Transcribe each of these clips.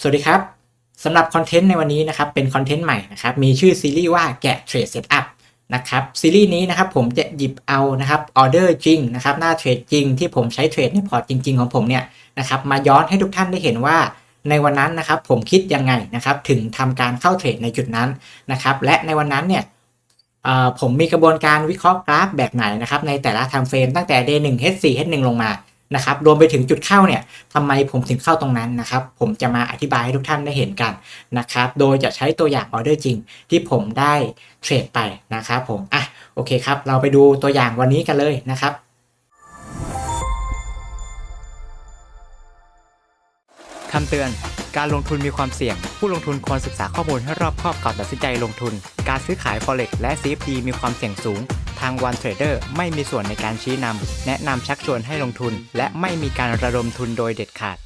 สวัสดีครับสำหรับคอนเทนต์ในวันนี้นะครับเป็นคอนเทนต์ใหม่นะครับมีชื่อซีรีส์ว่าแกะเทรดเซตอัพนะครับซีรีส์นี้นะครับผมจะหยิบเอานะครับออเดอร์จริงนะครับหน้าเทรดจริงที่ผมใช้เทรดในพอร์ตจริง ๆ ของผมเนี่ยนะครับมาย้อนให้ทุกท่านได้เห็นว่าในวันนั้นนะครับผมคิดยังไงนะครับถึงทำการเข้าเทรดในจุดนั้นนะครับและในวันนั้นเนี่ยผมมีกระบวนการวิเคราะห์กราฟแบบไหนนะครับในแต่ละ time frame ตั้งแต่ day 1 h4 h1 ลงมา นะครับรวมไปถึงจุดเข้าเนี่ยทำไมผมถึงเข้าตรงนั้นนะครับ ผมจะมาอธิบายให้ทุกท่านได้เห็นกันนะครับ โดยจะใช้ตัวอย่างออเดอร์จริงที่ผมได้เทรดไปนะครับผมอะโอเคครับ เราไปดูตัวอย่างวันนี้กันเลยนะครับคำเตือน การลงทุนมีความเสี่ยง ผู้ลงทุนควรศึกษาข้อมูลให้รอบคอบก่อนตัดสินใจลงทุน การซื้อขาย Forex และ CFD มีความเสี่ยงสูง ทาง One Trader ไม่มีส่วนในการชี้นำแนะนำชักชวนให้ลงทุน และไม่มีการระดมทุนโดยเด็ดขาด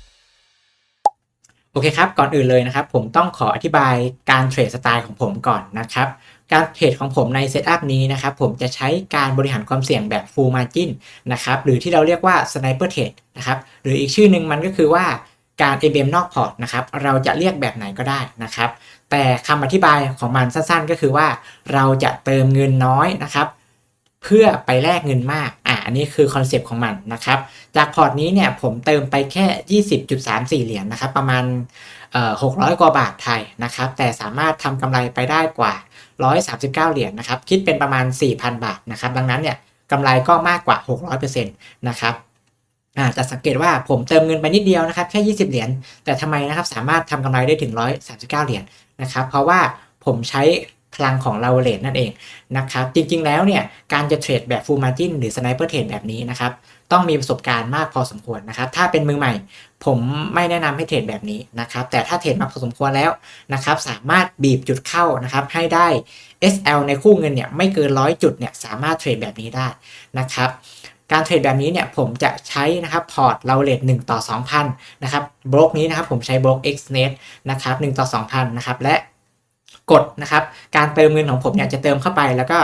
โอเคครับ ก่อนอื่นเลยนะครับ ผมต้องขออธิบายการเทรดสไตล์ของผมก่อนนะครับการเทรดของผมในเซตอัพนี้นะครับผมจะใช้การบริหารความเสี่ยงแบบ full margin นะครับหรือที่เราเรียกว่า sniper trade นะครับหรืออีกชื่อหนึ่งมันก็คือว่าการ ABM นอกพอร์ตนะครับเราจะเรียกแบบไหนก็ได้นะครับ แต่คำอธิบายของมันสั้นๆ ก็คือว่าเราจะเติมเงินน้อยนะครับ เพื่อไปแลกเงินมาก อะ อันนี้คือคอนเซปต์ของมันนะครับ จากพอร์ตนี้เนี่ยผมเติมไปแค่ 20.34 เหรียญนะครับ ประมาณเอ่อ600กว่าบาทไทยนะครับ แต่สามารถทำกำไรไปได้กว่า 139 เหรียญนะครับ คิดเป็นประมาณ 4,000 บาทนะครับ ดังนั้นเนี่ยกำไรก็มากกว่า 600%นะครับอ่าจะสังเกตว่าผมเติมเงินไปนิดเดียวนะครับ แค่ 20 เหรียญ แต่ทำไมนะครับสามารถทำกำไรได้ถึง 139 เหรียญนะครับ เพราะว่าผมใช้ ลังของลาเลตนั่นเองนะครับจริงๆแล้วเนี่ยการจะเทรดแบบ full margin หรือ sniper trade แบบนี้นะครับต้องมีประสบการณ์มากพอสมควรนะครับถ้าเป็นมือใหม่ ผมไม่แนะนำให้เทรดแบบนี้นะครับแต่ถ้าเทรดมาพอสมควรแล้วนะครับสามารถบีบจุดเข้านะครับให้ได้ SL ในคู่เงินเนี่ยไม่เกินร้อยจุดเนี่ยสามารถเทรดแบบนี้ได้นะครับการเทรดแบบนี้เนี่ยผมจะใช้นะครับพอร์ตเราเลท1ต่อ 2,000 นะครับบล็อกนี้นะครับผมใช้บล็อก XNet นะครับ1ต่อ 2,000 นะครับและ กดนะครับ การเติมเงินของผมเนี่ยจะเติมเข้าไปแล้วก็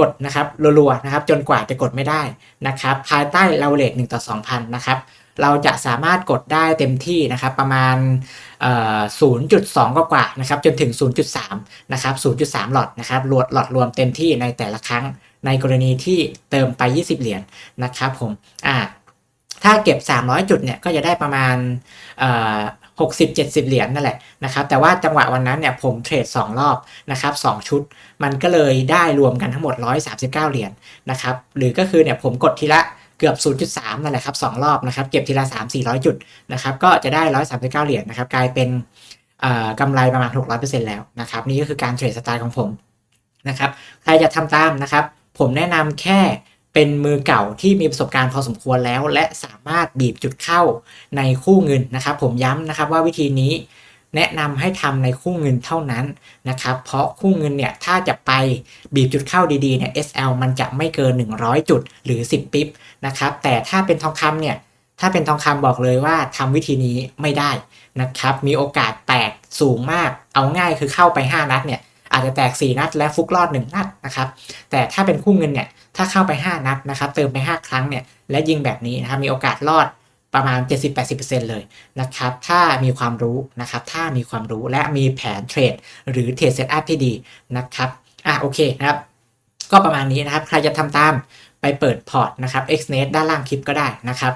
กดนะครับรัวๆนะครับ จนกว่าจะกดไม่ได้นะครับ ภายใต้เราเลท1ต่อ 2,000 นะครับ เราจะสามารถกดได้เต็มที่นะครับ ประมาณ 0.2 กว่าๆนะครับ จนถึง 0.3 นะครับ 0.3 หลอดนะครับหลอดหลอดรวมเต็มที่ในแต่ละครั้งในกรณีที่เติมไป 20 เหรียญนะครับผมอ่าถ้าเก็บ 300 จุดเนี่ยก็จะได้ประมาณ 60 70 เหรียญนั่นแหละนะครับแต่ว่าจังหวะวันนั้นเนี่ยผมเทรด 2 รอบนะครับ2ชุด มันก็เลยได้รวมกันทั้งหมด 139 เหรียญนะครับหรือก็คือเนี่ยผมกดทีละเกือบ 0.3 นั่นแหละครับ2รอบนะครับเก็บทีละ 3 400 จุดนะครับก็จะได้ 139 เหรียญนะครับกลายเป็นเอ่อกำไรประมาณ 600%แล้วนะครับนี่ก็คือการเทรดสไตล์ของผมนะครับใครจะทำตามนะครับผมแนะนำแค่ เป็นมือเก่าที่มีประสบการณ์พอสมควรแล้ว และสามารถบีบจุดเข้าในคู่เงินนะครับ ผมย้ำนะครับว่าวิธีนี้แนะนำให้ทำในคู่เงินเท่านั้นนะครับ เพราะคู่เงินเนี่ยถ้าจะไปบีบจุดเข้าดีๆเนี่ย SL มันจะไม่เกิน 100 จุดหรือ 10 ปิ๊บนะครับ แต่ถ้าเป็นทองคำเนี่ยถ้าเป็นทองคำบอกเลยว่าทำวิธีนี้ไม่ได้นะครับ มีโอกาสแตกสูงมาก เอาง่ายคือเข้าไป 5 นัดเนี่ย อาจจะแตก 4 นัด และฟุกรอด 1 นัดนะครับ แต่ถ้าเป็นคู่เงินเนี่ย ถ้าเข้าไป 5 นัดนะครับ เติมไป 5 ครั้งเนี่ย และยิงแบบนี้นะครับ มีโอกาสรอดประมาณ 70-80%เลยนะครับ ถ้ามีความรู้นะครับ ถ้ามีความรู้และมีแผนเทรดหรือเทรดเซตอัพที่ดีนะครับ อะโอเคนะครับ ก็ประมาณนี้นะครับ ใครจะทำตามไปเปิดพอร์ตนะครับ XNet ด้านล่างคลิปก็ได้นะครับ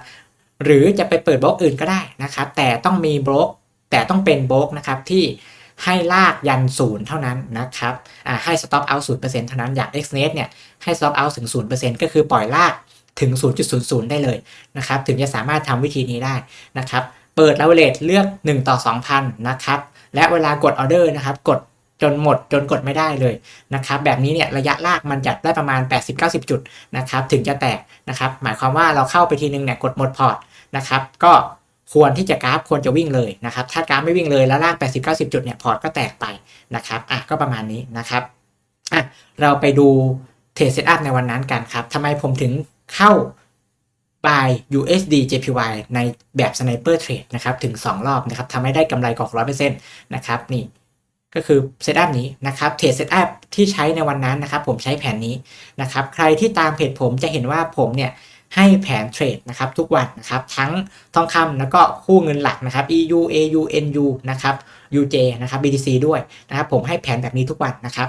หรือจะไปเปิดบล็อกอื่นก็ได้นะครับ แต่ต้องมีบล็อกแต่ต้องเป็นบล็อกนะครับที่ ให้ลากยันศูนย์เท่านั้นนะครับอ่าให้ stop out 0%เท่านั้น อย่าง XNet เนี่ยให้ stop out ถึง0%ก็คือปล่อยลากถึง 0.00 ได้เลยนะครับ ถึงจะสามารถทำวิธีนี้ได้นะครับ เปิดแล้วเลทเลือก 1 ต่อ 2,000 นะครับ และเวลากดออเดอร์นะครับ กดจนหมดจนกดไม่ได้เลยนะครับ แบบนี้เนี่ยระยะลากมันจะได้ประมาณ 80-90 จุดนะครับ ถึงจะแตกนะครับ หมายความว่าเราเข้าไปทีนึงเนี่ยกดหมดพอร์ตนะครับ ก็ ควรที่จะกราฟควรจะวิ่งเลยนะครับ ถ้ากราฟไม่วิ่งเลยแล้วลาก 80-90 จุดเนี่ยพอร์ตก็แตกไปนะครับอะก็ประมาณนี้นะครับอะเราไปดูเทรดเซตอัพในวันนั้นกันครับทำไมผมถึงเข้า buy USD JPY ในแบบ Sniper Trade นะครับถึง 2 รอบนะครับทำให้ได้กำไรกว่า100%นะครับนี่ก็คือเซตอัพนี้นะครับเทรดเซตอัพที่ใช้ในวันนั้นนะครับผมใช้แผนนี้นะครับใครที่ตามเพจผมจะเห็นว่าผมเนี่ย ให้แผนเทรดนะครับทุกวันนะครับทั้งทองคำแล้วก็คู่เงินหลักนะครับ EU AU NU นะครับ UJ นะครับ BTC ด้วยนะครับผมให้แผนแบบนี้ทุกวันนะครับ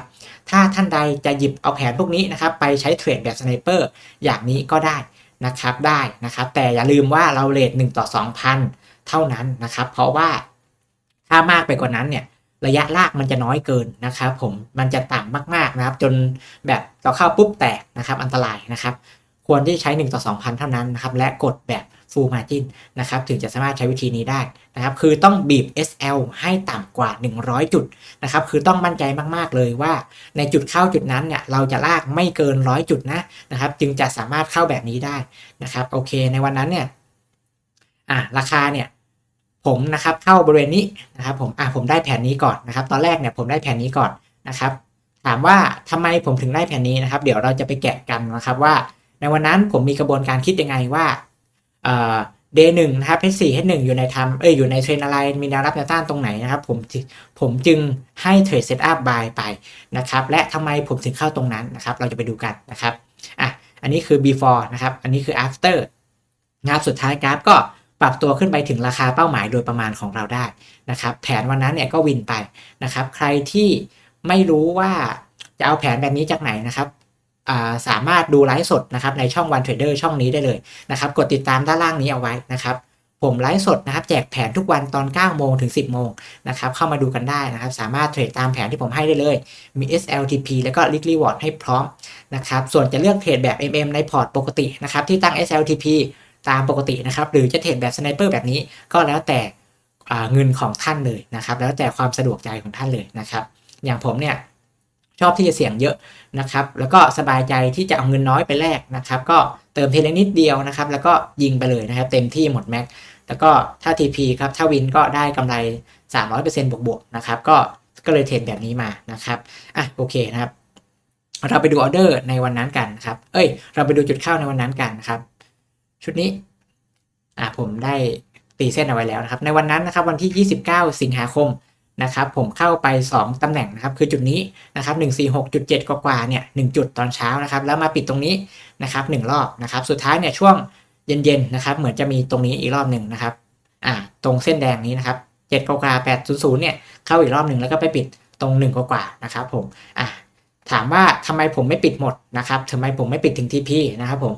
ถ้าท่านใดจะหยิบเอาแผนพวกนี้นะครับไปใช้เทรดแบบสไนเปอร์อย่างนี้ก็ได้นะครับได้นะครับแต่อย่าลืมว่าเราเลท1ต่อ 2,000 เท่านั้นนะครับเพราะว่าถ้ามากไปกว่านั้นเนี่ยระยะลากมันจะน้อยเกินนะครับผมมันจะต่ำมากๆนะครับ จนแบบเราเข้าปุ๊บแตกนะครับอันตรายนะครับ ควรที่ใช้1ต่อ2,000 เท่านั้นนะครับ และกดแบบ full margin นะครับ ถึงจะสามารถใช้วิธีนี้ได้นะครับ คือต้องบีบ SL ให้ต่ำกว่า 100 จุดนะครับ คือต้องมั่นใจมากๆเลยว่า ในจุดเข้าจุดนั้นเนี่ย เราจะลากไม่เกิน 100 จุดนะนะครับ จึงจะสามารถเข้าแบบนี้ได้นะครับ โอเค ในวันนั้นเนี่ย อะ ราคาเนี่ยผมนะครับเข้าบริเวณนี้นะครับ ผมอะผมได้แผนนี้ก่อนนะครับ ตอนแรกเนี่ยผมได้แผนนี้ก่อนนะครับ ถามว่าทำไมผมถึงได้แผนนี้นะครับ เดี๋ยวเราจะไปแกะกันนะครับว่า ในวันนั้นผมมีกระบวนการคิดยังไงว่าเอ่อ day หนึ่งนะครับ H4 H1 อยู่ในทำเอ้ยอยู่ในเทรนอะไร มีแนวรับแนวต้านตรงไหนนะครับ ผมผมจึงให้เทรดเซตอัพบายไปนะครับ และทำไมผมถึงเข้าตรงนั้นนะครับ เราจะไปดูกันนะครับอะอันนี้คือ before นะครับ อันนี้คือ after นะครับสุดท้ายกราฟก็ปรับตัวขึ้นไปถึงราคาเป้าหมายโดยประมาณของเราได้นะครับ แผนวันนั้นเนี่ยก็วินไปนะครับ ใครที่ไม่รู้ว่าจะเอาแผนแบบนี้จากไหนนะครับ สามารถดูไลฟ์สดนะครับในช่อง One Trader ช่องนี้ได้เลยนะครับกดติดตามด้านล่างนี้เอาไว้นะครับผมไลฟ์สดนะครับแจกแผนทุกวันตอน 9 โมงถึง 10 โมงนะครับเข้ามาดูกันได้นะครับ สามารถเทรดตามแผนที่ผมให้ได้เลย มี SLTP แล้วก็ Weekly Reward ให้พร้อมนะครับส่วนจะเลือกเทรดแบบ MM ในพอร์ตปกตินะครับที่ตั้ง SLTP ตามปกตินะครับหรือจะเทรดแบบสไนเปอร์แบบนี้ก็แล้วแต่อ่าเงินของท่านเลยนะครับแล้วแต่ความสะดวกใจของท่านเลยนะครับอย่างผมเนี่ย ชอบที่จะเสี่ยงเยอะนะครับ แล้วก็สบายใจที่จะเอาเงินน้อยไปแลกนะครับ ก็เติมเทเลนิดเดียวนะครับ แล้วก็ยิงไปเลยนะครับ เต็มที่หมดแม็กแล้วก็ถ้า TP ครับ ถ้าวินก็ได้กำไร 300%บวกๆนะครับ ก็ก็เลยเทรดแบบนี้มานะครับอะโอเคนะครับ เราไปดูออเดอร์ในวันนั้นกันนะครับ เอ้ย เราไปดูจุดเข้าในวันนั้นกันนะครับ ชุดนี้อะผมได้ตีเส้นเอาไว้แล้วนะครับ ในวันนั้นนะครับ วันที่ 29 สิงหาคม นะครับผมเข้าไป 2 ตำแหน่งนะครับคือจุดนี้นะครับ146.7 กว่าๆเนี่ย1จุดตอนเช้านะครับแล้วมาปิดตรงนี้นะครับ1รอบนะครับสุดท้ายเนี่ยช่วงเย็นๆนะครับเหมือนจะมีตรงนี้อีกรอบหนึ่งนะครับอ่าตรงเส้นแดงนี้นะครับ7กว่าๆ800เนี่ยเข้าอีกรอบหนึ่งแล้วก็ไปปิดตรง 1 กว่าๆนะครับผมอ่าถามว่าทำไมผมไม่ปิดหมดนะครับทำไมผมไม่ปิดถึง TP นะครับผม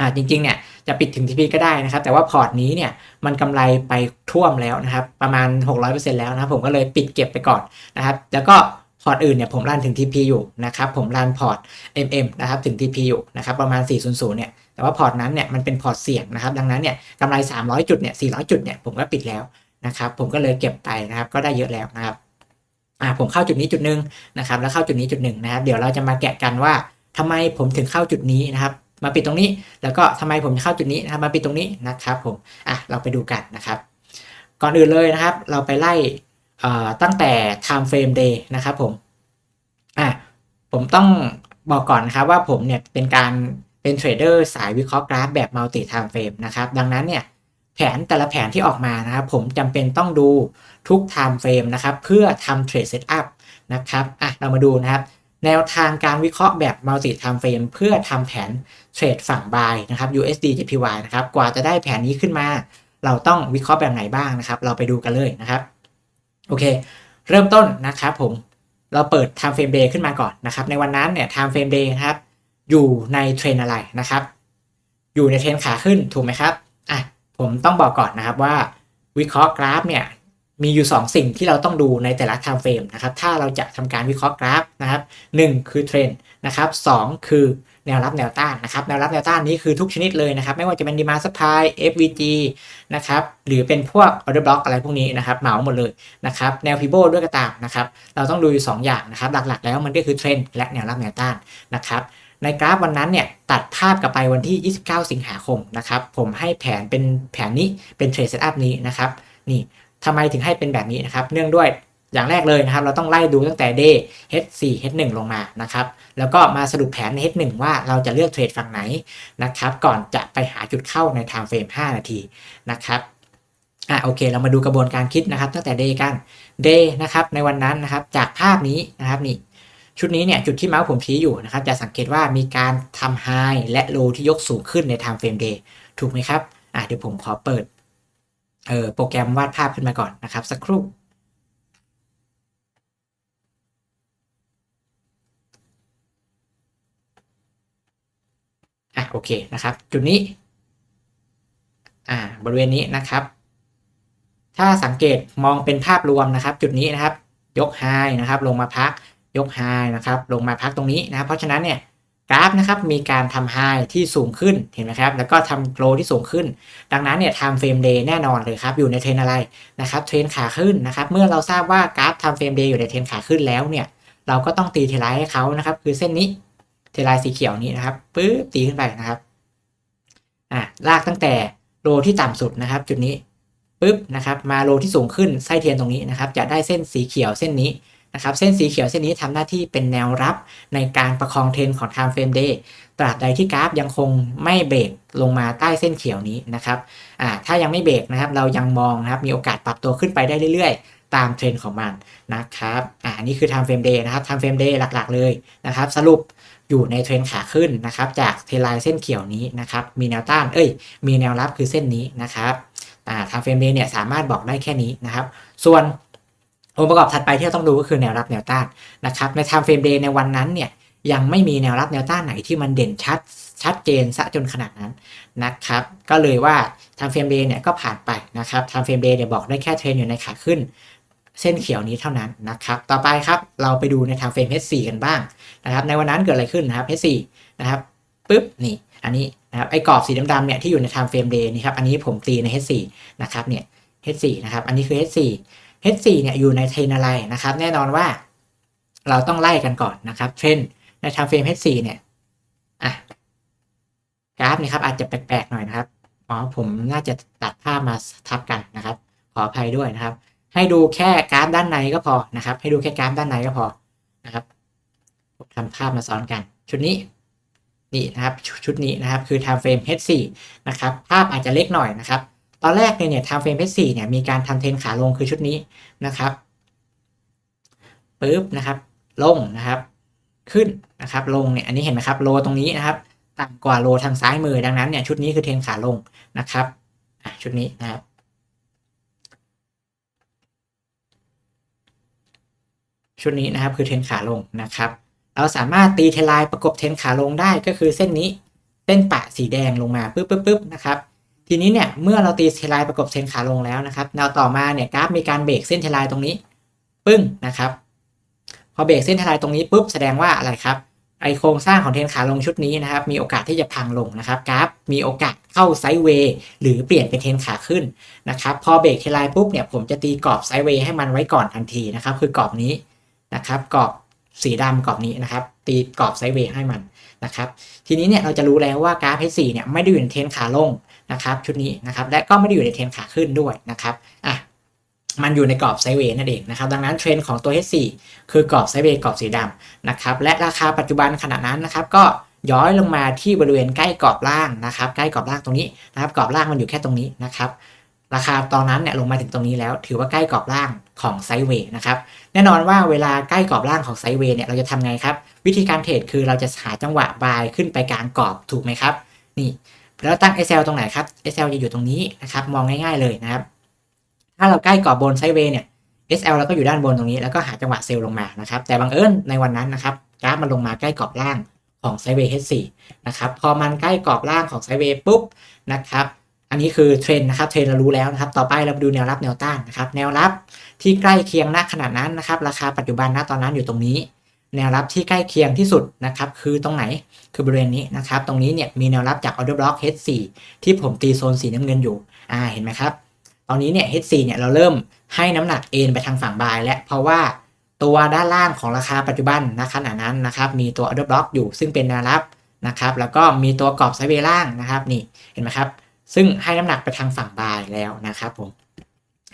อ่าจริงๆเนี่ยจะปิดถึง TP ก็ได้นะครับ แต่ว่าพอร์ตนี้เนี่ยมันกำไรไปท่วมแล้วนะครับ ประมาณ 600%แล้วนะครับผมก็เลยปิดเก็บไปก่อนนะครับ แล้วก็พอร์ตอื่นเนี่ยผมรันถึง TP อยู่นะครับผมรันพอร์ต MM นะครับถึง TP อยู่นะครับประมาณ 400 เนี่ยแต่ว่าพอร์ตนั้นเนี่ยมันเป็นพอร์ตเสี่ยงนะครับ ดังนั้นเนี่ยกำไร 300 จุดเนี่ย400 จุดเนี่ยผมก็ปิดแล้วนะครับผมก็เลยเก็บไปนะครับก็ได้เยอะแล้วนะครับอ่าผมเข้าจุดนี้จุดหนึ่งนะครับแล้วเข้าจุดนี้จุดหนึ่งนะครับเดี๋ยวเราจะมาแกะกันว่าทำไมผมถึงเข้าจุดนี้นะครับ มาปิดตรงนี้ แล้วก็ทำไมผมจะเข้าจุดนี้นะครับมาปิดตรงนี้นะครับผมอะเราไปดูกันนะครับ ก่อนอื่นเลยนะครับ เราไปไล่ตั้งแต่ time frame day นะครับผมอะผมต้องบอกก่อนนะครับว่าผมเนี่ยเป็นการเป็นเทรดเดอร์สายวิเคราะห์กราฟแบบ multi time frame นะครับดังนั้นเนี่ยแผนแต่ละแผนที่ออกมานะครับ ผมจำเป็นต้องดูทุก time frame นะครับ เพื่อทำเทรดเซตอัพนะครับอะเรามาดูนะครับ แนวทางการวิเคราะห์แบบ multi time frame เพื่อทำแผนเทรดฝั่ง buy นะครับ USD JPY นะครับ กว่าจะได้แผนนี้ขึ้นมา เราต้องวิเคราะห์แบบไหนบ้างนะครับ เราไปดูกันเลยนะครับ โอเค เริ่มต้นนะครับผม เราเปิด time frame day ขึ้นมาก่อนนะครับ ในวันนั้นเนี่ย time frame day นะครับ อยู่ในเทรนอะไรนะครับ อยู่ในเทรนขาขึ้นถูกไหมครับ อะ ผมต้องบอกก่อนนะครับว่าวิเคราะห์กราฟเนี่ย มีอยู่ 2 สิ่งที่เราต้องดูในแต่ละ time frame นะครับ ถ้าเราจะทำการวิเคราะห์กราฟนะครับ 1 คือเทรนด์นะครับ2คือแนวรับแนวต้านนะครับ แนวรับแนวต้านนี้คือทุกชนิดเลยนะครับ ไม่ว่าจะเป็น demand supply FVG นะครับ หรือเป็นพวก order block อกอะไรพวกนี้นะครับ เหมาหมดเลยนะครับ แนว pivot ด้วยก็ตามนะครับ เราต้องดูอยู่ 2 อย่างนะครับ หลักๆ แล้วมันก็คือเทรนด์และแนวรับแนวต้านนะครับ ในกราฟวันนั้นเนี่ยตัดภาพกลับไปวันที่ 29 สิงหาคมนะครับ ผมให้แผนเป็นแผนนี้เป็นเทรดเซตอัพนี้นะครับ นี่ ทำไมถึงให้เป็นแบบนี้นะครับ เนื่องด้วยอย่างแรกเลยนะครับ เราต้องไล่ดูตั้งแต่ day H4 H1 ลงมานะครับ แล้วก็มาสรุปแผนใน H1 ว่าเราจะเลือกเทรดฝั่งไหนนะครับ ก่อนจะไปหาจุดเข้าใน time frame 5 นาทีนะครับอะโอเค เรามาดูกระบวนการคิดนะครับ ตั้งแต่ day กัน day นะครับ ในวันนั้นนะครับ จากภาพนี้นะครับนี่ชุดนี้เนี่ยจุดที่เมาส์ผมชี้อยู่นะครับ จะสังเกตว่ามีการทำไฮและโลที่ยกสูงขึ้นใน time frame day ถูกไหมครับอะเดี๋ยวผมขอเปิด เออโปรแกรมวาดภาพขึ้นมาก่อนนะครับ สักครู่อะโอเคนะครับ จุดนี้ อ่าบริเวณนี้นะครับ ถ้าสังเกตมองเป็นภาพรวมนะครับ จุดนี้นะครับ ยกไฮนะครับ ลงมาพักยกไฮนะครับ ลงมาพักตรงนี้นะครับเพราะฉะนั้นเนี่ย กราฟนะครับมีการทำไฮที่สูงขึ้นเห็นไหมครับแล้วก็ทำโกลที่สูงขึ้น ดังนั้นเนี่ย time frame day แน่นอนเลยครับอยู่ในเทรนอะไรนะครับเทรนขาขึ้นนะครับเมื่อเราทราบว่ากราฟ time frame day อยู่ในเทรนขาขึ้นแล้วเนี่ยเราก็ต้องตีเทไลน์ให้เขานะครับคือเส้นนี้เทไลน์สีเขียวนี้นะครับปึ๊บตีขึ้นไปนะครับอะลากตั้งแต่โลที่ต่ำสุดนะครับ จุดนี้ปึ๊บนะครับมาโลที่สูงขึ้นไส้เทียนตรงนี้นะครับจะได้เส้นสีเขียวเส้นนี้ นะครับเส้นสีเขียวเส้นนี้ทำหน้าที่เป็นแนวรับในการประคองเทรนของ time frame day ตราบใดที่กราฟยังคงไม่เบรกลงมาใต้เส้นเขียวนี้นะครับอ่าถ้ายังไม่เบรกนะครับเรายังมองนะครับมีโอกาสปรับตัวขึ้นไปได้เรื่อยๆ ตามเทรนของมันนะครับอ่านี่คือ time frame day นะครับ time frame day หลักๆเลยนะครับสรุปอยู่ในเทรนขาขึ้นนะครับจากเทไลน์เส้นเขียวนี้นะครับมีแนวต้านเอ้ยมีแนวรับคือเส้นนี้นะครับอ่า time frame day เนี่ยสามารถบอกได้แค่นี้นะครับ ส่วน องค์ประกอบถัดไปที่เราต้องดูก็คือแนวรับแนวต้านนะครับใน time frame day ในวันนั้นเนี่ยยังไม่มีแนวรับแนวต้านไหนที่มันเด่นชัดชัดเจนซะจนขนาดนั้นนะครับ ก็เลยว่า time frame day เนี่ยก็ผ่านไปนะครับ time frame day เนี่ยบอกได้แค่เทรนอยู่ในขาขึ้น เส้นเขียวนี้เท่านั้นนะครับ ต่อไปครับเราไปดูใน time frame H4 กันบ้างนะครับ ในวันนั้นเกิดอะไรขึ้นนะครับ H4 นะครับปุ๊บนี่อันนี้นะครับไอ้กรอบสีดำๆเนี่ยที่อยู่ใน time frame day นี่ครับอันนี้ผมตีใน H4 นะครับเนี่ย H4 นะครับอันนี้คือ H4 H4 เนี่ยอยู่ในเทรนอะไรนะครับ แน่นอนว่าเราต้องไล่กันก่อนนะครับเทรนใน time frame H4 เนี่ยอะกราฟนี่ครับอาจจะแปลกๆหน่อยนะครับอ๋อผมน่าจะตัดภาพมาทับกันนะครับ ขออภัยด้วยนะครับ ให้ดูแค่กราฟด้านในก็พอนะครับ ให้ดูแค่กราฟด้านในก็พอนะครับผมทำภาพมาซ้อนกัน ชุดนี้นี่นะครับชุดนี้นะครับคือ time frame H4 นะครับภาพอาจจะเล็กหน่อยนะครับ ตอนแรกเนี่ย time frame H4 เนี่ยมีการทำเทรนขาลงคือชุดนี้นะครับปึ๊บนะครับ ลงนะครับ ขึ้นนะครับ ลงเนี่ยอันนี้เห็นไหมครับโลตรงนี้นะครับ ต่ำกว่าโลทางซ้ายมือดังนั้นเนี่ยชุดนี้คือเทรนขาลงนะครับอะชุดนี้นะครับชุดนี้นะครับคือเทรนขาลงนะครับ เราสามารถตีเทไลน์ประกบเทรนขาลงได้ก็คือเส้นนี้เส้นปะสีแดงลงมาปึ๊บปึ๊บปึ๊บนะครับ ทีนี้เนี่ยเมื่อเราตีเทลน์ประกบเทรนขาลงแล้วนะครับแนวต่อมาเนี่ยกราฟมีการเบรกเส้นเทลน์ตรงนี้ ปึ้งนะครับ พอเบรกเส้นเทลน์ตรงนี้ปุ๊บแสดงว่าอะไรครับไอโครงสร้างของเทนขาลงชุดนี้นะครับ มีโอกาสที่จะพังลงนะครับกราฟมีโอกาสเข้าไซด์เวย์หรือเปลี่ยนเป็นเทนขาขึ้นนะครับ พอเบรกเทลน์ปุ๊บเนี่ยผมจะตีกรอบไซด์เวย์ให้มันไว้ก่อนทันทีนะครับ คือกรอบนี้นะครับกรอบสีดำกรอบนี้นะครับ ตีกรอบไซด์เวย์ให้มันนะครับ ทีนี้เนี่ยเราจะรู้แล้วว่ากราฟ H4 เนี่ยไม่ได้อยู่ในเทนขาลง นะครับชุดนี้นะครับและก็ไม่ได้อยู่ในเทรนขาขึ้นด้วยนะครับอะมันอยู่ในกรอบไซเวย์นั่นเองนะครับ ดังนั้นเทรนของตัว H4 คือกรอบไซเวย์กรอบสีดำนะครับ และราคาปัจจุบันขณะนั้นนะครับ ก็ย้อยลงมาที่บริเวณใกล้กรอบล่างนะครับ ใกล้กรอบล่างตรงนี้นะครับ กรอบล่างมันอยู่แค่ตรงนี้นะครับ ราคาตอนนั้นเนี่ยลงมาถึงตรงนี้แล้ว ถือว่าใกล้กรอบล่างของไซเวย์นะครับ แน่นอนว่าเวลาใกล้กรอบล่างของไซเวย์เนี่ยเราจะทำไงครับ วิธีการเทรดคือเราจะหาจังหวะบายขึ้นไปกลางกรอบถูกไหมครับ นี่ แล้วตั้ง SL ตรงไหนครับ SL จะอยู่ตรงนี้นะครับ มองง่ายๆเลยนะครับ ถ้าเราใกล้กรอบบนไซเวย์เนี่ย SL เราก็อยู่ด้านบนตรงนี้ แล้วก็หาจังหวะเซลล์ลงมานะครับ แต่บังเอิญในวันนั้นนะครับกราฟมันลงมาใกล้กรอบล่างของไซเวย์ H4 นะครับ พอมันใกล้กรอบล่างของไซเวย์ปุ๊บนะครับ อันนี้คือเทรนนะครับ เทรนเรารู้แล้วนะครับ ต่อไปเราดูแนวรับแนวต้านนะครับ แนวรับที่ใกล้เคียงณขนาดนั้นนะครับ ราคาปัจจุบันณตอนนั้นอยู่ตรงนี้ แนวรับที่ใกล้เคียงที่สุดนะครับคือตรงไหนคือบริเวณนี้นะครับตรงนี้เนี่ยมีแนวรับจาก order block H4 ที่ผมตีโซนสีน้ำเงินอยู่อ่าเห็นไหมครับตอนนี้เนี่ย H4 เนี่ยเราเริ่มให้น้ำหนักเอ็นไปทางฝั่งบายและเพราะว่าตัวด้านล่างของราคาปัจจุบันณขณะนั้นนะครับมีตัว order block อกอยู่ซึ่งเป็นแนวรับนะครับแล้วก็มีตัวกรอบไซด์เวย์ล่างนะครับนี่เห็นไหมครับซึ่งให้น้ำหนักไปทางฝั่งบายแล้วนะครับผม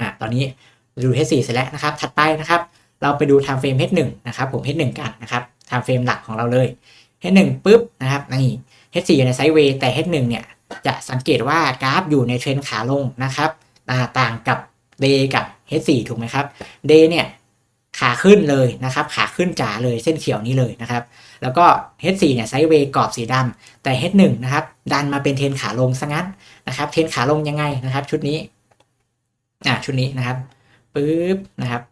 อะตอนนี้ดู H4 เสร็จแล้วนะครับถัดไปนะครับ เราไปดู time frame H1 นะครับผม H1 กันนะครับ time frame หลักของเราเลย H1 ปุ๊บนะครับนี่ H4 อยู่ในไซด์เวย์แต่ H1 เนี่ยจะสังเกตว่ากราฟอยู่ในเทรนขาลงนะครับต่างกับ Day กับ H4 ถูกไหมครับ Day เนี่ยขาขึ้นเลยนะครับ ขาขึ้นจ๋าเลยเส้นเขียวนี้เลยนะครับ แล้วก็ H4 เนี่ยไซด์เวย์กรอบสีดำแต่ H1 นะครับดันมาเป็นเทรนขาลงซะงั้นนะครับ เทรนขาลงยังไงนะครับ ชุดนี้อ่าชุดนี้นะครับปึ๊บนะครับ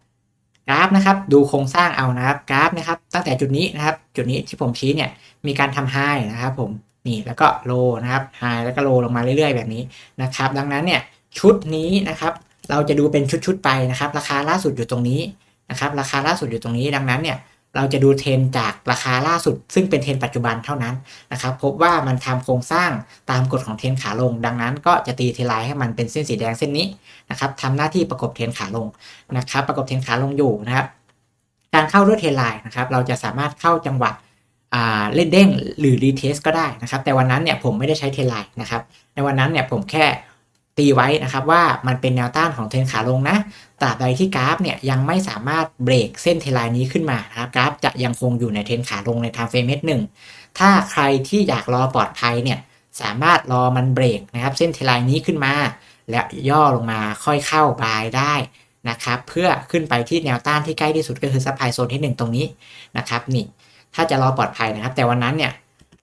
กราฟนะครับดูโครงสร้างเอานะครับกราฟนะครับตั้งแต่จุดนี้นะครับ จุดนี้ที่ผมชี้เนี่ยมีการทำไฮนะครับผมนี่แล้วก็โลนะครับไฮแล้วก็โลลงมาเรื่อย ๆ แบบนี้นะครับ ดังนั้นเนี่ยชุดนี้นะครับเราจะดูเป็นชุดๆไปนะครับ ราคาล่าสุดอยู่ตรงนี้นะครับ ราคาล่าสุดอยู่ตรงนี้ดังนั้นเนี่ย เราจะดูเทรนจากราคาล่าสุด ซึ่งเป็นเทรนปัจจุบันเท่านั้นนะครับพบว่ามันทำโครงสร้างตามกฎของเทรนขาลง ดังนั้นก็จะตีเทรนไลน์ให้มันเป็นเส้นสีแดงเส้นนี้นะครับทำหน้าที่ประกบเทรนขาลงนะครับประกบเทรนขาลงอยู่นะครับการเข้าด้วยเทรนไลน์นะครับเราจะสามารถเข้าจังหวะเล่นเด้งหรือรีเทสก็ได้นะครับ แต่วันนั้นเนี่ยผมไม่ได้ใช้เทรนไลน์นะครับในวันนั้นเนี่ยผมแค่ตีไว้นะครับว่ามันเป็นแนวต้านของเทรนขาลงนะ ตราบใดที่กราฟเนี่ยยังไม่สามารถเบรกเส้นเทลน์นี้ขึ้นมานะครับกราฟจะยังคงอยู่ในเทรนขาลงใน time frame H1 ถ้าใครที่อยากรอปลอดภัยเนี่ยสามารถรอมันเบรกนะครับเส้นเทลน์นี้ขึ้นมา และย่อลงมาค่อยเข้าบายได้นะครับเพื่อขึ้นไปที่แนวต้านที่ใกล้ที่สุดก็คือซัพพลายโซนที่ 1 ตรงนี้นะครับนี่ถ้าจะรอปลอดภัยนะครับ แต่วันนั้นเนี่ย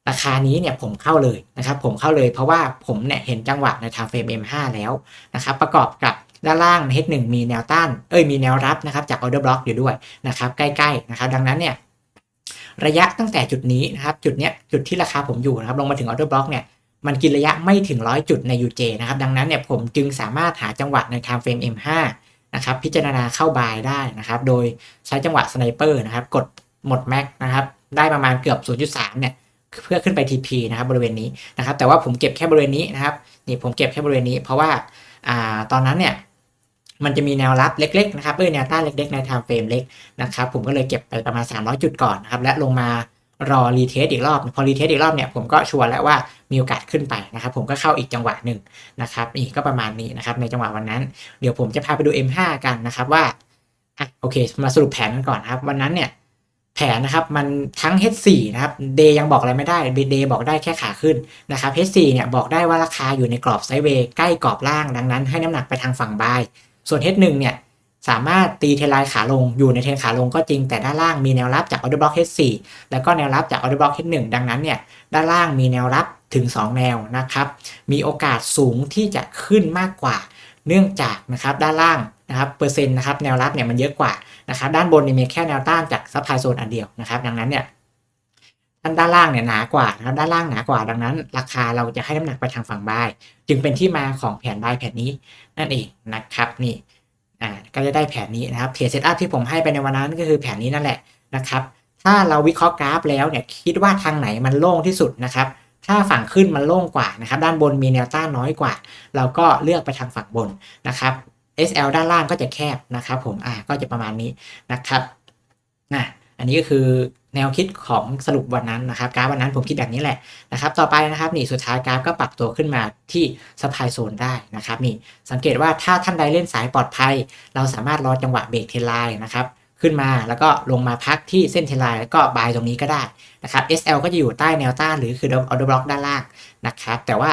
ราคานี้เนี่ยผมเข้าเลยนะครับผมเข้าเลยเพราะว่าผมเนี่ยเห็นจังหวะใน time frame M5 แล้วนะครับประกอบกับ ด้านล่าง H1 มีแนวต้าน เอ้ยมีแนวรับนะครับจาก order block อยู่ด้วยนะครับใกล้ๆนะครับดังนั้นเนี่ยระยะตั้งแต่จุดนี้นะครับจุดเนี้ยจุดที่ราคาผมอยู่นะครับลงมาถึง order block เนี่ยมันกินระยะไม่ถึงร้อยจุดใน UJ นะครับดังนั้นเนี่ยผมจึงสามารถหาจังหวะใน time frame M5 นะครับพิจารณาเข้าบายได้นะครับโดยใช้จังหวะสไนเปอร์นะครับกดหมดแม็กนะครับได้ประมาณเกือบ 0.3 เนี่ยเพื่อขึ้นไป TP นะครับบริเวณนี้นะครับแต่ว่าผมเก็บแค่บริเวณนี้นะครับนี่ผมเก็บแค่บริเวณนี้ เพราะว่าอ่าตอนนั้นเนี่ย มันจะมีแนวรับเล็กๆนะครับเอ้ยแนวต้านเล็กๆใน time frame เล็กนะครับผมก็เลยเก็บไปประมาณ 300 จุดก่อนนะครับและลงมารอรีเทสอีกรอบ พอรีเทสอีกรอบเนี่ยผมก็ชัวร์แล้วว่ามีโอกาสขึ้นไปนะครับผมก็เข้าอีกจังหวะหนึ่งนะครับนี่ก็ประมาณนี้นะครับในจังหวะวันนั้น เดี๋ยวผมจะพาไปดู M5 กันนะครับว่าอะโอเค มาสรุปแผนกันก่อนนะครับวันนั้นเนี่ยแผนนะครับมันทั้ง H4 นะครับ Day ยังบอกอะไรไม่ได้ Day บอกได้แค่ขาขึ้นนะครับ H4 เนี่ยบอกได้ว่าราคาอยู่ในกรอบไซด์เวย์ใกล้กรอบล่างดังนั้นให้น้ำหนักไปทางฝั่งบาย ส่วน H1 เนี่ยสามารถตีเทรนไลน์ขาลงอยู่ในเทนขาลงก็จริงแต่ด้านล่างมีแนวรับจาก order block H4 แล้วก็แนวรับจาก order block H1 ดังนั้นเนี่ยด้านล่างมีแนวรับถึง 2 แนวนะครับ มีโอกาสสูงที่จะขึ้นมากกว่า เนื่องจากนะครับด้านล่างนะครับเปอร์เซ็นต์นะครับแนวรับเนี่ยมันเยอะกว่านะครับด้านบนเนี่ยมีแค่แนวต้านจากซัพพลายโซนอันเดียวนะครับ ดังนั้นเนี่ยด้านด้านล่างเนี่ยหนากว่านะครับด้านล่างหนากว่าดังนั้น ราคาเราจะให้น้ำหนักไปทางฝั่งบาย จึงเป็นที่มาของแผนบายแผนนี้ นั่นเองนะครับนี่อ่าก็จะได้แผนนี้นะครับเทรดเซตอัพที่ผมให้ไปในวันนั้นก็คือแผนนี้นั่นแหละนะครับถ้าเราวิเคราะห์กราฟแล้วเนี่ยคิดว่าทางไหนมันโล่งที่สุดนะครับถ้าฝั่งขึ้นมันโล่งกว่านะครับด้านบนมีแนวต้านน้อยกว่า เราก็เลือกไปทางฝั่งบนนะครับ SL ด้านล่างก็จะแคบนะครับผมอ่าก็จะประมาณนี้นะครับนะอันนี้ก็คือ แนวคิดของสรุปวันนั้นนะครับกราฟวันนั้นผมคิดแบบนี้แหละนะครับต่อไปนะครับนี่สุดท้ายกราฟก็ปรับตัวขึ้นมาที่สปายโซนได้นะครับนี่สังเกตว่าถ้าท่านใดเล่นสายปลอดภัย เราสามารถรอจังหวะเบรกเทรนไลน์นะครับขึ้นมาแล้วก็ลงมาพักที่เส้นเทรนไลน์แล้วก็บายตรงนี้ก็ได้นะครับ SL ก็จะอยู่ใต้แนวต้านหรือคือ order block ด้านล่างนะครับแต่ว่า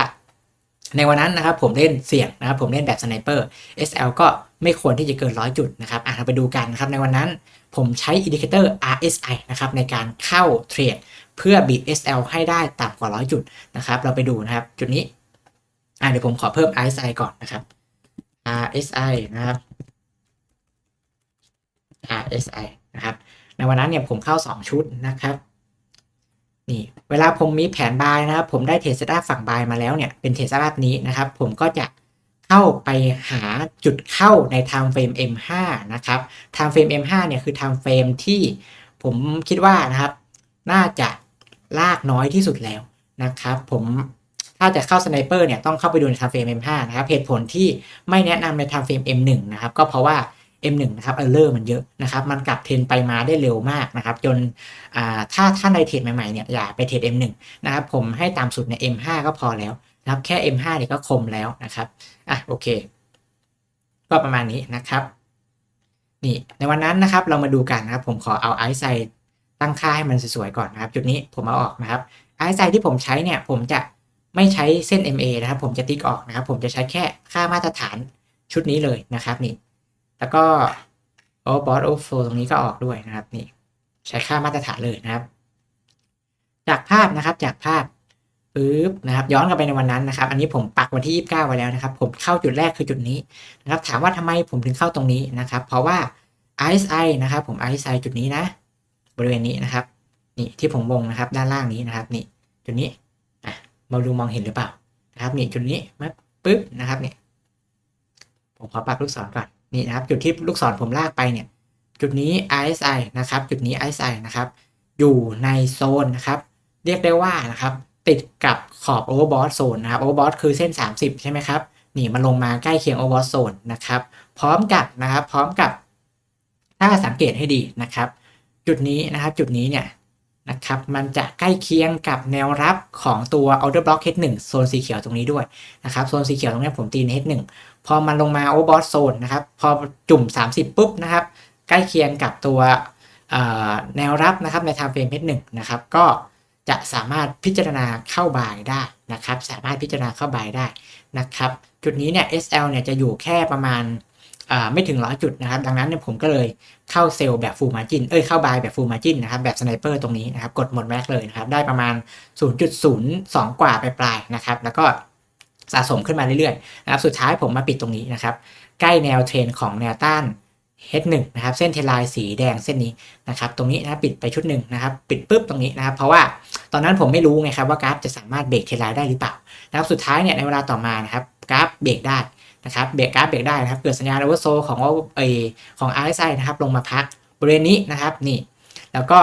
ในวันนั้นนะครับผมเล่นเสี่ยงนะครับผมเล่นแบบสไนเปอร์ SL ก็ไม่ควรที่จะเกินร้อยจุดนะครับอะเราไปดูกันนะครับในวันนั้น ผมใช้อินดิเคเตอร์ RSI นะครับในการเข้าเทรดเพื่อบีบ SL ให้ได้ต่ำกว่าร้อยจุดนะครับ เราไปดูนะครับ จุดนี้อะเดี๋ยวผมขอเพิ่ม RSI ก่อนนะครับ RSI นะครับ RSI นะครับ ในวันนั้นเนี่ยผมเข้า 2 ชุดนะครับนี่เวลาผมมีแผนบายนะครับ ผมได้เทรดเซตอัพฝั่งบายมาแล้วเนี่ยเป็นเทรดเซตอัพนี้นะครับ ผมก็จะ เข้าไปหาจุดเข้าใน time frame M5 นะครับ time frame M5 เนี่ยคือ time frame ที่ผมคิดว่านะครับ น่าจะลากน้อยที่สุดแล้วนะครับ ผมถ้าจะเข้าสไนเปอร์เนี่ยต้องเข้าไปดูใน time frame M5 นะครับเหตุผลที่ไม่แนะนำใน time frame M1 นะครับ ก็เพราะว่า M1 นะครับเออเลอร์มันเยอะนะครับ มันกลับเทรนไปมาได้เร็วมากนะครับ จนถ้าท่านในเทรดใหม่ๆเนี่ยอย่าไปเทรด M1 นะครับ ผมให้ตามสุดใน M5 ก็พอแล้ว นะครับแค่ M5 เนี่ยก็คมแล้วนะครับอะโอเค ก็ประมาณนี้นะครับนี่ในวันนั้นนะครับเรามาดูกันนะครับ ผมขอเอาไอซ์ไซตั้งค่าให้มันสวยๆก่อนนะครับ จุดนี้ผมเอาออกนะครับไอซ์ไซที่ผมใช้เนี่ย ผมจะไม่ใช้เส้น MA นะครับ ผมจะติ๊กออกนะครับ ผมจะใช้แค่ค่ามาตรฐานชุดนี้เลยนะครับนี่ แล้วก็โอ overbought oversold ตรงนี้ก็ออกด้วยนะครับนี่ ใช้ค่ามาตรฐานเลยนะครับ จากภาพนะครับจากภาพ ปึ๊บนะครับย้อนกลับไปในวันนั้นนะครับ อันนี้ผมปักวันที่ 29 ไว้แล้วนะครับ ผมเข้าจุดแรกคือจุดนี้นะครับ ถามว่าทำไมผมถึงเข้าตรงนี้นะครับ เพราะว่า RSI นะครับ ผม RSI จุดนี้นะ บริเวณนี้นะครับ นี่ที่ผมวงนะครับ ด้านล่างนี้นะครับ นี่จุดนี้อะมาดูมองเห็นหรือเปล่านะครับ นี่จุดนี้มาปึ๊บนะครับนี่ผมขอปักลูกศรก่อนนี่นะครับ จุดที่ลูกศรผมลากไปเนี่ย จุดนี้ RSI นะครับ จุดนี้ RSI นะครับ อยู่ในโซนนะครับ เรียกได้ว่านะครับ ติดกับขอบ overbought zone นะครับ overbought คือเส้น 30 ใช่ไหมครับนี่มันลงมาใกล้เคียง overbought zone นะครับ พร้อมกับนะครับพร้อมกับถ้าสังเกตให้ดีนะครับ จุดนี้นะครับจุดนี้เนี่ยนะครับมันจะใกล้เคียงกับแนวรับของตัว outer block H1 โซนสีเขียวตรงนี้ด้วยนะครับโซนสีเขียวตรงนี้ผมตีใน H1 พอมันลงมา overbought zone นะครับพอจุ่ม 30 ปุ๊บนะครับใกล้เคียงกับตัวแนวรับนะครับใน time frame H1 นะครับก็ จะสามารถพิจารณาเข้าบายได้นะครับ สามารถพิจารณาเข้าบายได้นะครับ จุดนี้เนี่ย SL เนี่ยจะอยู่แค่ประมาณไม่ถึงร้อยจุดนะครับ ดังนั้นเนี่ยผมก็เลยเข้าเซลล์แบบ full margin เอ้ยเข้าบายแบบ full margin นะครับ แบบ sniper ตรงนี้นะครับ กดหมดแม็กเลยนะครับ ได้ประมาณ 0.02 กว่าปลายๆนะครับ แล้วก็สะสมขึ้นมาเรื่อยๆนะครับ สุดท้ายผมมาปิดตรงนี้นะครับ ใกล้แนวเทรนของแนวต้าน H1 นะครับเส้นเทไลน์สีแดงเส้นนี้นะครับตรงนี้นะปิดไปชุดหนึ่งนะครับปิดปุ๊บตรงนี้นะครับ เพราะว่าตอนนั้นผมไม่รู้ไงครับว่ากราฟจะสามารถเบรกเทไลน์ได้หรือเปล่านะครับสุดท้ายเนี่ยในเวลาต่อมานะครับกราฟเบรกได้นะครับเบรกกราฟเบรกได้นะครับเกิดสัญญาณโอเวอร์โซของเออของ RSI นะครับลงมาพักบริเวณนี้นะครับนี่แล้วก็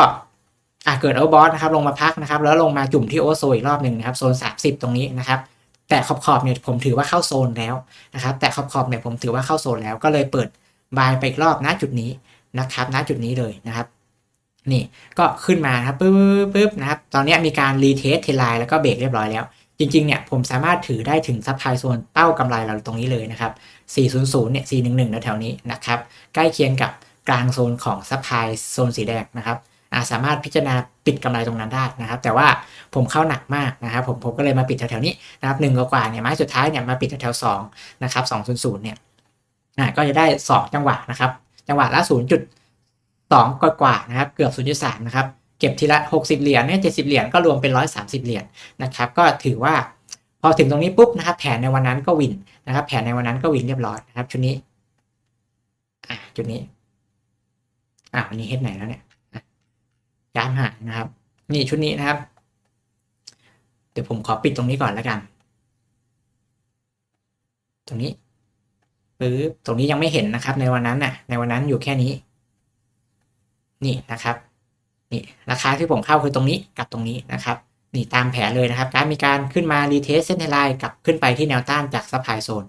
อะเกิดโอเวอร์บอทนะครับลงมาพักนะครับแล้วลงมาจุ่มที่โอเวอร์โซอีกรอบหนึ่งนะครับโซน 30 ตรงนี้นะครับแต่ขอบขอบเนี่ยผมถือว่าเข้าโซนแล้วนะครับแต่ขอบขอบเนี่ยผมถือว่าเข้าโซนแล้วก็เลยเปิด บายไปอีกรอบณจุดนี้นะครับณจุดนี้เลยนะครับ นี่ก็ขึ้นมาครับปึ๊บปึ๊บนะครับ ตอนนี้มีการรีเทสเทไลน์แล้วก็เบรกเรียบร้อยแล้ว จริงๆเนี่ยผมสามารถถือได้ถึงซัพพลายโซนเป้ากำไรเราตรงนี้เลยนะครับ 400 เนี่ย 411แถวๆนี้นะครับ ใกล้เคียงกับกลางโซนของซัพพลายโซนสีแดงนะครับอาสามารถพิจารณาปิดกำไรตรงนั้นได้นะครับ แต่ว่าผมเข้าหนักมากนะครับ ผมผมก็เลยมาปิดแถวๆนี้นะครับหนึ่งกว่าเนี่ยไม้สุดท้ายเนี่ยมาปิดแถวๆสองนะครับ200เนี่ย อ่าก็จะได้ 2 จังหวะนะครับ จังหวะละ 0.2 กว่ากว่าๆนะครับ เกือบ 0.3 นะครับ เก็บทีละ 60 เหรียญเนี่ย70 เหรียญก็รวมเป็น 130 เหรียญนะครับ ก็ถือว่าพอถึงตรงนี้ปุ๊บนะครับ แผนในวันนั้นก็วินนะครับ แผนในวันนั้นก็วินเรียบร้อยนะครับ ชุดนี้อะจุดนี้อะวันนี้เฮ็ดไหนแล้วเนี่ยย้ามหายนะครับ นี่ชุดนี้นะครับ เดี๋ยวผมขอปิดตรงนี้ก่อนแล้วกัน ตรงนี้ ปึ๊บตรงนี้ยังไม่เห็นนะครับ ในวันนั้นน่ะ ในวันนั้นอยู่แค่นี้ นี่นะครับนี่ราคาที่ผมเข้าคือตรงนี้กับตรงนี้นะครับนี่ตามแผนเลยนะครับการมีการขึ้นมารีเทสเส้นไทไลน์กลับขึ้นไปที่แนวต้านจากซัพพลายโซน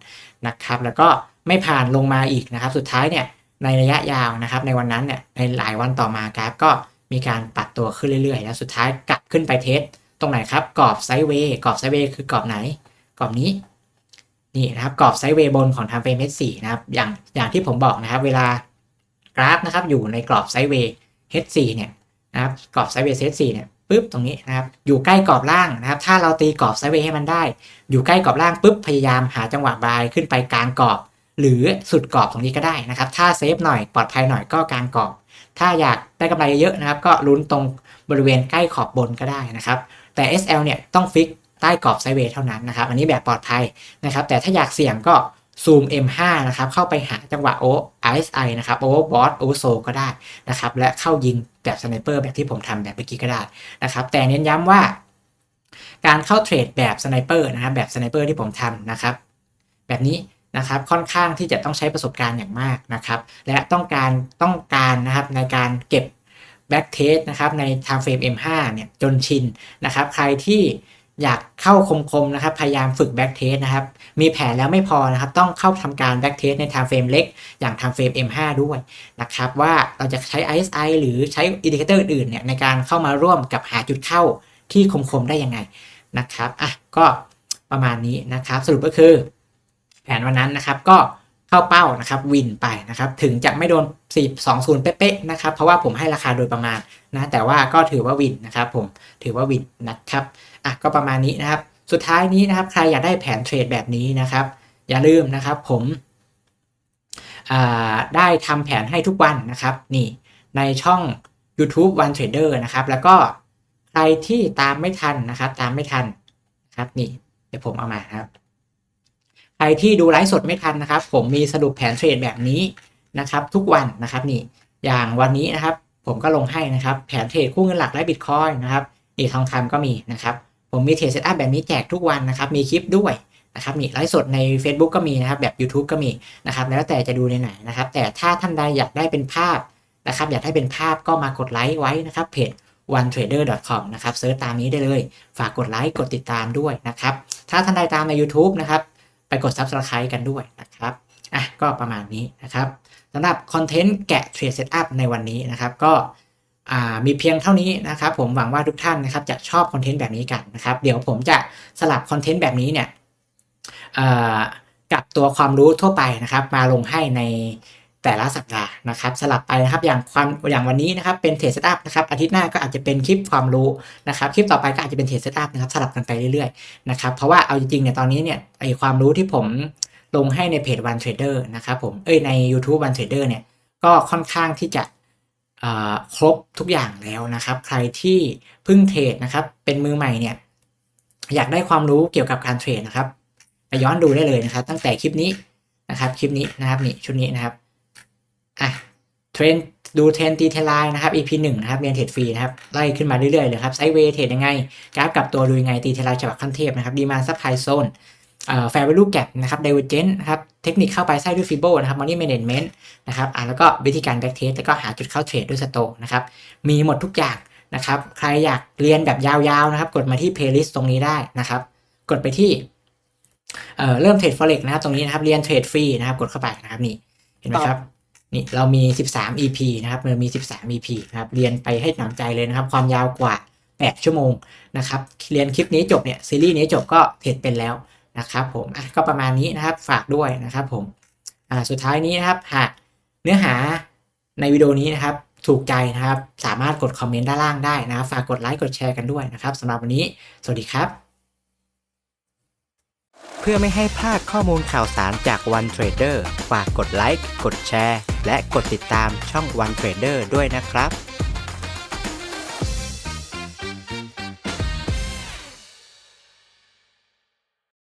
นะครับ แล้วก็ไม่ผ่านลงมาอีกนะครับ สุดท้ายเนี่ยในระยะยาวนะครับ ในวันนั้นเนี่ยในหลายวันต่อมากราฟก็มีการปรับตัวขึ้นเรื่อยๆ แล้วสุดท้ายกลับขึ้นไปเทสตรงไหนครับกรอบไซด์เวย์กรอบไซด์เวย์คือกรอบไหนกรอบนี้ นี่นะครับกรอบไซด์เวย์บนของทางเฟรม H4 นะครับอย่างอย่างที่ผมบอกนะครับ เวลากราฟนะครับอยู่ในกรอบไซด์เวย์ H4 เนี่ยนะครับกรอบไซด์เวย์ H4 เนี่ยปุ๊บตรงนี้นะครับอยู่ใกล้กรอบล่างนะครับ ถ้าเราตีกรอบไซด์เวย์ให้มันได้ อยู่ใกล้กรอบล่างปุ๊บพยายามหาจังหวะบายขึ้นไปกลางกรอบ หรือสุดกรอบตรงนี้ก็ได้นะครับ ถ้าเซฟหน่อยปลอดภัยหน่อยก็กลางกรอบ ถ้าอยากได้กำไรเยอะนะครับ ก็ลุ้นตรงบริเวณใกล้ขอบบนก็ได้นะครับ แต่ SL เนี่ยต้องฟิก ต้กรอบไซด์เวย์เท่านั้นนะครับ อันนี้แบบปลอดภัยนะครับ แต่ถ้าอยากเสี่ยงก็ซูม M5 นะครับ เข้าไปหาจังหวะโอ RSI นะครับ Overbought Oversold ก็ได้นะครับ และเข้ายิงแบบสไนเปอร์แบบที่ผมทำแบบเมื่อกี้ก็ได้นะครับ แต่เน้นย้ำว่า การเข้าเทรดแบบสไนเปอร์นะครับ แบบสไนเปอร์ที่ผมทำนะครับ แบบนี้นะครับ ค่อนข้างที่จะต้องใช้ประสบการณ์อย่างมากนะครับ และต้องการต้องการนะครับในการเก็บ back test นะครับใน time frame M5 เนี่ยจนชินนะครับ ใครที่ อยากเข้าคมๆนะครับ พยายามฝึก back test นะครับ มีแผนแล้วไม่พอนะครับ ต้องเข้าทำการ back test ใน time frame เล็ก อย่าง time frame M5 ด้วยนะครับ ว่าเราจะใช้ RSI หรือใช้อินดิเคเตอร์อื่นๆเนี่ยในการเข้ามาร่วมกับหาจุดเข้าที่คมๆได้ยังไงนะครับอะก็ประมาณนี้นะครับ สรุปก็คือ แผนวันนั้นนะครับก็เข้าเป้านะครับวินไปนะครับ ถึงจะไม่โดน 4 2 0 เป๊ะๆนะครับ เพราะว่าผมให้ราคาโดยประมาณนะแต่ว่าก็ถือว่าวินนะครับผมถือว่าวินนะครับ อะก็ประมาณนี้นะครับ สุดท้ายนี้นะครับใครอยากได้แผนเทรดแบบนี้นะครับ อย่าลืมนะครับผมได้ทำแผนให้ทุกวันนะครับนี่ในช่อง YouTube One Trader นะครับแล้วก็ใครที่ตามไม่ทันนะครับ ตามไม่ทันครับนี่เดี๋ยวผมเอามาครับ ใครที่ดูไลฟ์สดไม่ทันนะครับ ผมมีสรุปแผนเทรดแบบนี้นะครับ ทุกวันนะครับนี่อย่างวันนี้นะครับ ผมก็ลงให้นะครับ แผนเทรดคู่เงินหลักและบิตคอยนะครับนี่ทองคำก็มีนะครับ ผมมีเทรดเซตอัพแบบนี้แจกทุกวันนะครับ มีคลิปด้วยนะครับนี่ไลฟ์สดใน Facebook ก็มีนะครับ แบบ YouTube ก็มีนะครับ แล้วแต่จะดูในไหนนะครับ แต่ถ้าท่านใดอยากได้เป็นภาพนะครับ อยากได้เป็นภาพก็มากดไลค์ไว้นะครับเพจ onetrader.com นะครับเซิร์ชตามนี้ได้เลย ฝากกดไลค์กดติดตามด้วยนะครับ ถ้าท่านใดตามใน YouTube นะครับ ไปกด Subscribe กันด้วยนะครับอะก็ประมาณนี้นะครับสำหรับคอนเทนต์แกะเทรดเซตอัพในวันนี้นะครับ ก็ มีเพียงเท่านี้นะครับ ผมหวังว่าทุกท่านนะครับจะชอบคอนเทนต์แบบนี้กันนะครับ เดี๋ยวผมจะสลับคอนเทนต์แบบนี้เนี่ยกับตัวความรู้ทั่วไปนะครับ มาลงให้ในแต่ละสัปดาห์นะครับ สลับไปนะครับอย่างความอย่างวันนี้นะครับเป็นเทรดเซตอัพนะครับอาทิตย์หน้าก็อาจจะเป็นคลิปความรู้นะครับ คลิปต่อไปก็อาจจะเป็นเทรดเซตอัพนะครับสลับกันไปเรื่อยๆนะครับเพราะว่าเอาจริงๆเนี่ยตอนนี้เนี่ยไอความรู้ที่ผมลงให้ในเพจ One Trader นะครับผมเอ้ยใน YouTube One Trader เนี่ยก็ค่อนข้างที่จะ ครบทุกอย่างแล้วนะครับ ใครที่เพิ่งเทรดนะครับ เป็นมือใหม่เนี่ยอยากได้ความรู้เกี่ยวกับการเทรดนะครับไปย้อนดูได้เลยนะครับ ตั้งแต่คลิปนี้นะครับคลิปนี้นะครับนี่ชุดนี้นะครับอะเทรนดูเทรนตีเทลไลน์นะครับ EP 1นะครับเรียนเทรดฟรีนะครับไล่ขึ้นมาเรื่อยๆเลยครับไซเวย์เทรดยังไงกราฟกลับตัวดูยังไงตีเทลายฉบับขั้นเทพนะครับดีมาซับไพโซน แฟร์ value gap นะครับ divergent นะครับ เทคนิคเข้าไปไส้ด้วยฟิโบนะครับ money management นะครับอ่าแล้วก็วิธีการ back test แล้วก็หาจุดเข้าเทรดด้วยสโตนะครับ มีหมดทุกอย่างนะครับ ใครอยากเรียนแบบยาวๆนะครับ กดมาที่ playlist ตรงนี้ได้นะครับ กดไปที่เอ่อเริ่มเทรด forex นะครับ ตรงนี้นะครับ เรียนเทรดฟรีนะครับ กดเข้าไปนะครับนี่ เห็นไหมครับ นี่เรามี 13 EP นะครับเรามี 13 EP นะครับ เรียนไปให้หนำใจเลยนะครับ ความยาวกว่า 8 ชั่วโมงนะครับ เรียนคลิปนี้จบเนี่ย ซีรีส์นี้จบก็เทรดเป็นแล้ว นะครับผมอะก็ประมาณนี้นะครับฝากด้วยนะครับผมอ่าสุดท้ายนี้นะครับหากเนื้อหาในวิดีโอนี้นะครับ ถูกใจนะครับ สามารถกดคอมเมนต์ด้านล่างได้นะครับ ฝากกดไลค์กดแชร์กันด้วยนะครับสำหรับวันนี้ สวัสดีครับ เพื่อไม่ให้พลาดข้อมูลข่าวสารจาก One Trader ฝากกดไลค์กดแชร์ และกดติดตามช่อง One Trader ด้วยนะครับ